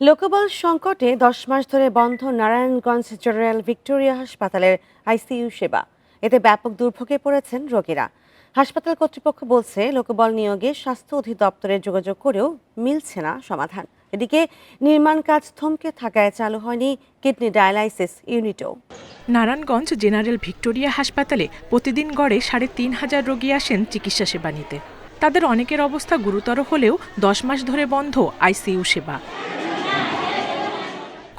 লোকবল সংকটে দশ মাস ধরে বন্ধ নারায়ণগঞ্জ জেনারেল ভিক্টোরিয়া হাসপাতালের আইসিইউ সেবা। এতে ব্যাপক দুর্ভোগে পড়েছেন রোগীরা। হাসপাতাল কর্তৃপক্ষ বলছে, লোকবল নিয়োগে স্বাস্থ্য অধিদপ্তরে যোগাযোগ করেও মিলছে না সমাধান। এদিকে নির্মাণ কাজ থমকে থাকায় চালু হয়নি কিডনি ডায়ালাইসিস ইউনিটও। নারায়ণগঞ্জ জেনারেল ভিক্টোরিয়া হাসপাতালে প্রতিদিন গড়ে সাড়ে তিন হাজার রোগী আসেন চিকিৎসা সেবা নিতে। তাদের অনেকের অবস্থা গুরুতর হলেও দশ মাস ধরে বন্ধ আইসিইউ সেবা।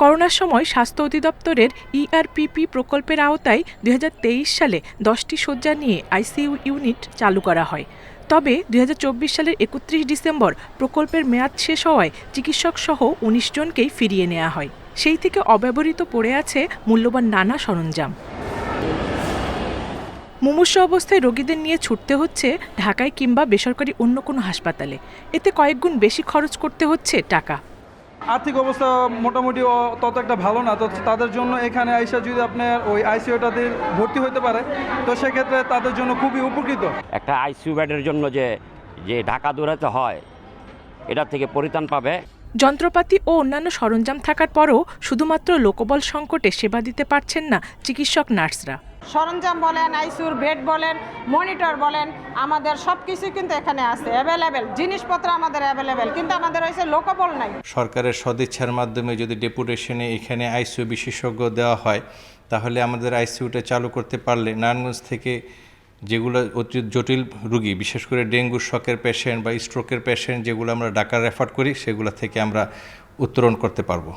করোনার সময় স্বাস্থ্য অধিদপ্তরের ইআরপিপি প্রকল্পের আওতায় দুই হাজার তেইশ সালে দশটি শয্যা নিয়ে আইসিইউ ইউনিট চালু করা হয়। তবে দুই হাজার চব্বিশ সালের একত্রিশ ডিসেম্বর প্রকল্পের মেয়াদ শেষ হওয়ায় চিকিৎসক সহ উনিশ জনকেই ফিরিয়ে নেওয়া হয়। সেই থেকে অব্যবহৃত পড়ে আছে মূল্যবান নানা সরঞ্জাম। মুমূর্ষ অবস্থায় রোগীদের নিয়ে ছুটতে হচ্ছে ঢাকায় কিংবা বেসরকারি অন্য কোনো হাসপাতালে। এতে কয়েকগুণ বেশি খরচ করতে হচ্ছে টাকা। আর্থিক অবস্থা মোটামুটি তত একটা ভালো না, তো তাদের জন্য এখানে আইসা যদি আপনার ওই আইসিওটাতে ভর্তি হতে পারে, তো সেক্ষেত্রে তাদের জন্য খুবই উপকৃত। একটা আইসিইউ বেডের জন্য যে যে ঢাকা দৌড়াতে হয় এটা থেকে পরিত্রাণ পাবে। যন্ত্রপাতি ও অন্যান্য সরঞ্জাম থাকার পরও শুধুমাত্র লোকবল সংকটে সেবা দিতে পারছেন না চিকিৎসক নার্সরা। সরঞ্জাম বলেন আইসিউর বেড বলেন মনিটর বলেন আমাদের সব কিছু কিন্তু এখানে আছে অ্যাভেলেবেল জিনিসপত্র আমাদের অ্যাভেলেবেল কিন্তু আমাদের হয়েছে লোকবল নাই। সরকারের সদিচ্ছার মাধ্যমে যদি ডেপুটেশনে এখানে আইসিউ বিশেষজ্ঞ দেওয়া হয় তাহলে আমাদের আইসিইউটা চালু করতে পারলে নারায়ণগঞ্জ থেকে যেগুলো অতি জটিল রুগী বিশেষ করে ডেঙ্গু শকের পেশেন্ট বা স্ট্রোকের পেশেন্ট যেগুলো আমরা ঢাকা রেফার করি সেগুলো থেকে আমরা উত্তরণ করতে পারব।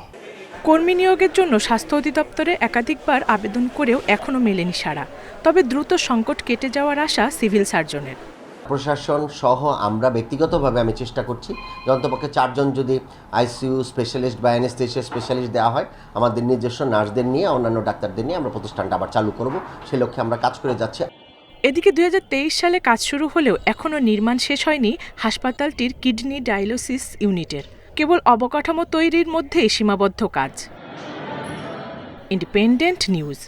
কর্মী নিয়োগের জন্য স্বাস্থ্য অধিদপ্তরে একাধিকবার আবেদন করেও এখনও মেলেনি সাড়া। তবে দ্রুত সংকট কেটে যাওয়ার আশা সিভিল সার্জনের। প্রশাসন সহ আমরা ব্যক্তিগতভাবে আমি চেষ্টা করছি যে অন্তপক্ষে চারজন যদি আইসিইউ স্পেশালিস্ট বা অ্যানেস্থেশিয়া স্পেশালিস্ট দেওয়া হয় আমাদের নিজস্ব নার্সদের নিয়ে অন্যান্য ডাক্তারদের নিয়ে আমরা প্রতিষ্ঠানটা আবার চালু করব। সেই লক্ষ্যে আমরা কাজ করে যাচ্ছি। এদিকে দুই হাজার তেইশ সালে কাজ শুরু হলেও এখনও নির্মাণ শেষ হয়নি হাসপাতালটির কিডনি ডায়ালিসিস ইউনিটের। কেবল অবকাঠামো তৈরির মধ্যেই সীমাবদ্ধ কাজ। Independent news.